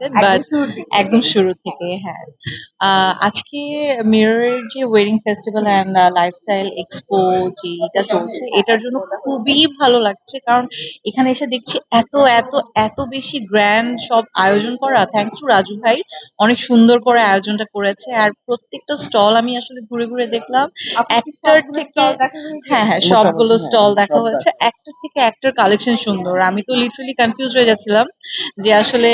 But একদম শুরু থেকে হ্যাঁ। আহ, আজকে মিররের যে wedding festival and lifestyle expo যেটা চলছে এটার জন্য খুবই ভালো লাগছে। কারণ এখানে এসে দেখছি এত এত এত বেশি গ্র্যান্ড সব আয়োজন করা। থ্যাঙ্কস টু রাজু ভাই অনেক সুন্দর করে আয়োজনটা করেছে। আর প্রত্যেকটা স্টল আমি আসলে ঘুরে ঘুরে দেখলাম। একটার থেকে হ্যাঁ হ্যাঁ সবগুলো স্টল হ্যাঁ, দেখা হয়েছে। একটার থেকে একটার কালেকশন সুন্দর। আমি তো লিটারালি কনফিউজ হয়ে যাচ্ছিলাম যে আসলে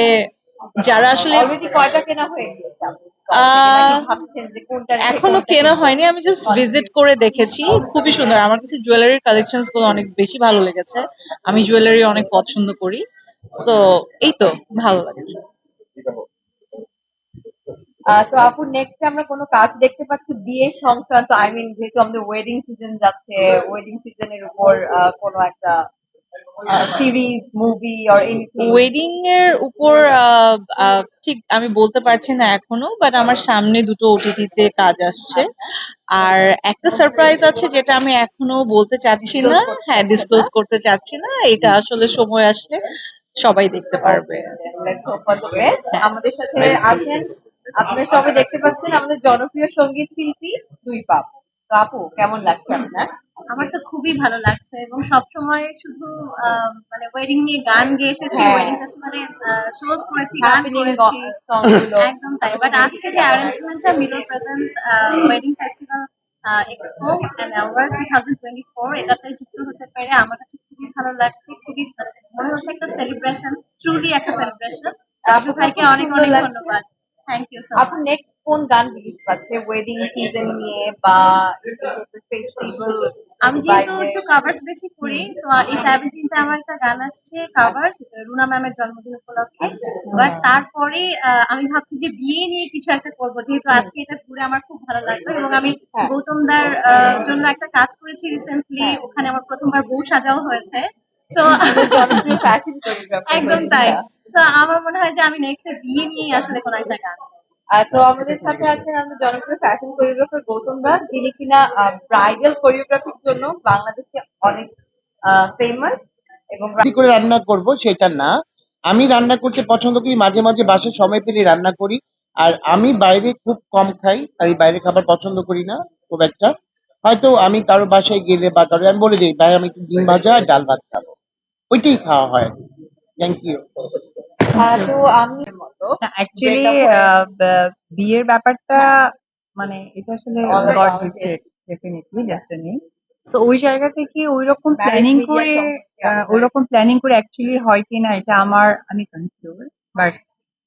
যারা আসলে অলরেডি কয়টা কেনা হয়ে গিয়েছে আহ, ভাবছেন যে কোনটা এখনও কেনা হয়নি আমি জাস্ট ভিজিট করে দেখেছি। খুবই সুন্দর। আমার কাছে জুয়েলারির কালেকশনগুলো অনেক বেশি ভালো লেগেছে। আমি জুয়েলারি অনেক পছন্দ করি। সো এই তো ভালো লাগছে। আহ, তো আপু নেক্সট আমরা কোনো কাজ দেখতে পাচ্ছি বিয়ে সংক্রান্ত আই মিন যেহেতু আমাদের ওয়েডিং সিজন যাচ্ছে ওয়েডিং সিজনের উপর আহ, কোনো একটা সিরিজ মুভি অর ওয়েডিং এর উপর ঠিক আমি বলতে পারছি না এখনও বাট আমার সামনে দুটো ওটিটিতে কাজ আসছে। আর একটা সারপ্রাইজ আছে যেটা আমি এখনও বলতে চাচ্ছি না। হ্যাঁ ডিসক্লোজ করতে চাচ্ছি না। এটা আসলে সময় আসলে সবাই দেখতে পারবে। আমাদের সাথে আছেন আপনারা সবাই দেখতে পাচ্ছেন আমাদের জনপ্রিয় সংগীত শিল্পী দুই পাপ তো আপু কেমন লাগছে আপনার? আমার তো খুবই ভালো লাগছে এবং সবসময় শুধু মানে ওয়েডিং নিয়ে গান গেয়ে এসেছি। ওয়েডিং ফেস্টিভ্যালে শোজ করেছি গান করেছি। একদম তাই। বাট আজকে যে অ্যারেঞ্জমেন্টটা middle present wedding festival expo and award two thousand twenty four এটাতে যুক্ত হতে পেরে আমার কাছে খুবই ভালো লাগছে খুবই মনে হচ্ছে একটা সেলিব্রেশন ট্রুলি একটা সেলিব্রেশন রাজু ভাইকে অনেক অনেক ধন্যবাদ। আপু নেক্সট কোন গান রিলিজ পাচ্ছে ওয়েডিং সিজন নিয়ে বা ফেস্টিভ্যাল আমি যেহেতু একটু কাভার্স বেশি করি তো এই সেভেন্টিনতে আমার একটা গান আসছে কাভার রুনা ম্যামের জন্মদিন উপলক্ষে। বাট তারপরে আমি ভাবছি যে বিয়ে নিয়ে কিছু একটা করব যেহেতু আজকে এটা ঘুরে আমার খুব ভালো লাগল এবং আমি হ্যাঁ। গৌতম দার আহ, জন্য একটা কাজ করেছি রিসেন্টলি ওখানে আমার প্রথমবার বউ সাজাও হয়েছে। তো একদম তাই। তো আমার মনে হয় যে আমি নেক্সট বিয়ে নিয়ে আসলে কোনো একটা গান আর তো আমাদের সাথে আছেন আমাদের জনপ্রিয় ফ্যাশন কোরিওগ্রাফার গৌতম দাস। যিনি কিনা ব্রাইডাল কোরিওগ্রাফির জন্য বাংলাদেশে অনেক ফেমাস এবং কি করে রান্না করব সেটা না। আমি রান্না করতে পছন্দ করি মাঝে মাঝে বাসায় সময় পেলে রান্না করি। আর আমি বাইরে খুব কম খাই আমি বাইরে খাবার পছন্দ করি না খুব একটা। হয়তো আমি কারও বাসায় গেলে বা কারও আমি বলে দিই ভাই আমি একটু ডিম ভাজা আর ডাল ভাত খাব। ওইটাই খাওয়া হয়। থ্যাংক ইউ তো আমি মতো। অ্যাকচুয়ালি বিয়ের ব্যাপারটা মানে এটা আসলে All God around gifted definitely destiny so ওই জায়গা থেকে ওই রকম প্ল্যানিং করে ওই রকম প্ল্যানিং করে অ্যাকচুয়ালি হয় কিনা এটা আমার আমি কনফিউজ বাট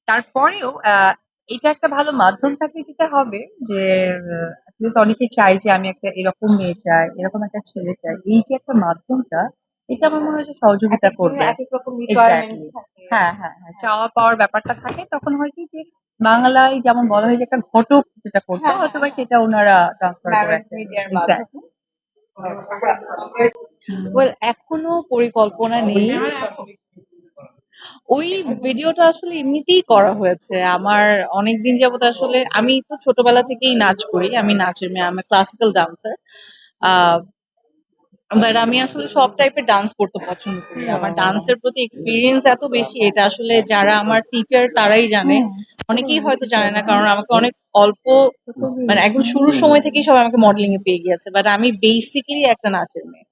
তারপরেও আহ, এটা একটা ভালো মাধ্যম থাকলে যেটা হবে যে অনেকে চাই যে আমি একটা এরকম মেয়ে চাই এরকম একটা ছেলে চাই। এই যে একটা মাধ্যমটা এটা আমার মনে হয় যে সহযোগিতা করবে। হ্যাঁ হ্যাঁ হ্যাঁ চাওয়া পাওয়ার ব্যাপারটা থাকে তখন হয় কি যে বাংলায় যেমন বলা হয় যে একটা ঘটক যেটা করতো হ্যাঁ, হয়তো বা সেটা ওনারা ট্রান্সফার করে ওয়েল এখনও পরিকল্পনা নেই। ওই ভিডিওটা আসলে এমনিতেই করা হয়েছে। আমার অনেক দিন যাবত আসলে আমি তো ছোটবেলা থেকেই নাচ করি। আমি নাচের মেয়ে আমি ক্লাসিক্যাল ডান্সার বাট আমি আসলে সব টাইপের ডান্স করতে পছন্দ করি। আমার ডান্সের প্রতি এক্সপিরিয়েন্স এত বেশি, এটা আসলে যারা আমার টিচার তারাই জানে। অনেকেই হয়তো জানে না, কারণ আমাকে অনেক অল্প মানে একদম শুরুর সময় থেকেই সবাই আমাকে মডেলিং এ পেয়ে গিয়েছে। বাট আমি বেসিক্যালি একটা নাচের মেয়ে।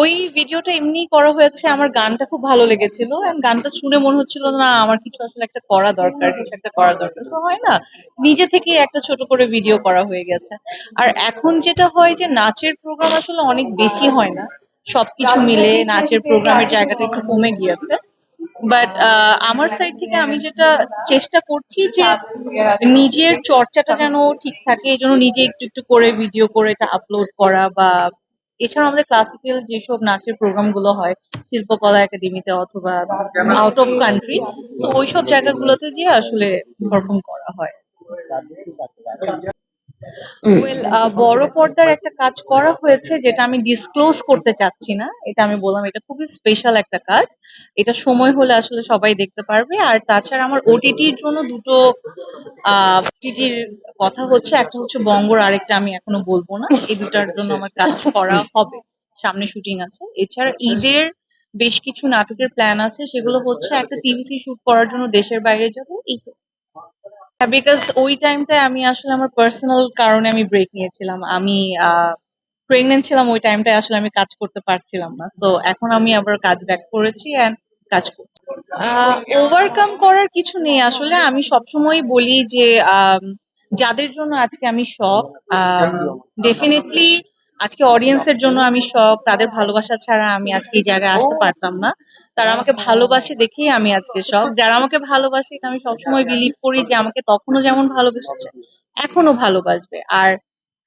ওই ভিডিওটা এমনি করা হয়েছে, আমার গানটা খুব ভালো লেগেছিল গানটা শুনে মনে হচ্ছিল না, আমার কিছু আসলে একটা করা দরকার, কিছু একটা করা দরকার। তো হয় না, নিজে থেকে একটা ছোট করে ভিডিও করা হয়ে গেছে। আর এখন যেটা হয় যে, নাচের প্রোগ্রাম আসলে অনেক বেশি হয় না। সবকিছু মিলে নাচের প্রোগ্রামের জায়গাটা একটু কমে গিয়েছে। বাট আমার সাইড থেকে আমি যেটা চেষ্টা করছি যে, নিজের চর্চাটা যেন ঠিক থাকে, এই জন্য নিজে একটু একটু করে ভিডিও করে এটা আপলোড করা বা এছাড়া আমাদের ক্লাসিক্যাল যেসব নাচের প্রোগ্রামগুলো হয়, শিল্পকলা একাডেমিতে অথবা আউট অফ কান্ট্রি তো ওইসব জায়গাগুলোতে গিয়ে আসলে পারফর্ম করা হয়। ওয়েল বড় পর্দার একটা কাজ করা হয়েছে যেটা আমি ডিসক্লোজ করতে চাচ্ছি না। এটা আমি বললাম এটা খুবই স্পেশাল একটা কাজ। এটা সময় হলে আসলে সবাই দেখতে পারবে। আর তাছাড়া আমার ওটিটির জন্য দুটো ওটিটির কথা হচ্ছে একটা হচ্ছে বঙ্গর আরেকটা আমি এখনও বলব না। এই দুটার জন্য আমার কাজ করা হবে। সামনে শুটিং আছে। এছাড়া ঈদের বেশ কিছু নাটকের প্ল্যান আছে। সেগুলো হচ্ছে একটা টিভিসি শুট করার জন্য দেশের বাইরে যাব। এই বিকজ ওই টাইমটায় আমি আসলে আমার পার্সোনাল কারণে আমি ব্রেক নিয়েছিলাম। আমি প্রেগনেন্ট ছিলাম ওই টাইমটায় আসলে আমি কাজ করতে পারছিলাম না। সো এখন আমি আবার কাজ ব্যাক করেছি অ্যান্ড কাজ করছি। ওভারকাম করার কিছু নেই। আসলে আমি সবসময় বলি যে যাদের জন্য আজকে আমি শখ ডেফিনেটলি আজকে অডিয়েন্সের জন্য আমি শখ তাদের ভালোবাসা ছাড়া আমি আজকে এই জায়গায় আসতে পারতাম না। তারা আমাকে ভালোবাসে দেখেই আমি আজকে সব। যারা আমাকে ভালোবাসে, আমি সবসময় বিলিভ করি যে আমাকে তখনও যেমন ভালোবেসেছে এখনও ভালোবাসবে। আর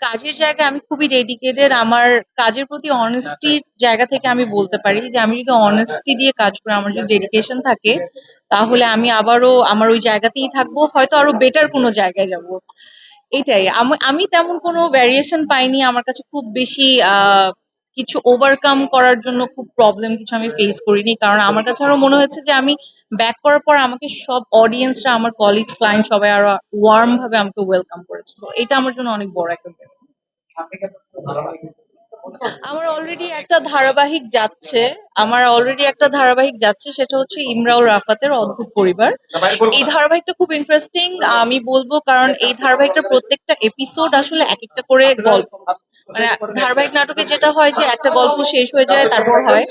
কাজের জায়গায় আমি খুবই ডেডিকেটেড আমার কাজের প্রতি অনেস্টির জায়গা থেকে আমি বলতে পারি যে, আমি যদি অনেস্টি দিয়ে কাজ করি, আমার যদি ডেডিকেশন থাকে, তাহলে আমি আবারও আমার ওই জায়গাতেই থাকব, হয়তো আরও বেটার কোনো জায়গায় যাব। এটাই। আমি আমি তেমন কোনো ভ্যারিয়েশন পাইনি। আমার কাছে খুব বেশি, আহ কিছু ওভারকাম করার জন্য খুব প্রবলেম কিছু আমি ফেস করিনি। কারণ আমার কাছে আরও মনে হয়েছে যে আমি ব্যাক করার পর আমাকে সব অডিয়েন্সরা আমার কলিগস ক্লায়েন্ট সবাই আরও ওয়ার্ম ভাবে আমাকে ওয়েলকাম করেছে। তো এটা আমার জন্য অনেক বড় একটা আমার অলরেডি একটা ধারাবাহিক যাচ্ছে। আমার অলরেডি একটা ধারাবাহিক যাচ্ছে, সেটা হচ্ছে ইমরাউল রাফাতের অদ্ভুত পরিবার। এই ধারাবাহিকটা খুব ইন্টারেস্টিং আমি বলব কারণ এই ধারাবাহিকটা প্রত্যেকটা এপিসোড আসলে এক একটা করে গল্প। মানে ধারাবাহিক নাটকে যেটা হয় যে একটা গল্প শেষ হয়ে যায় তারপর হয়।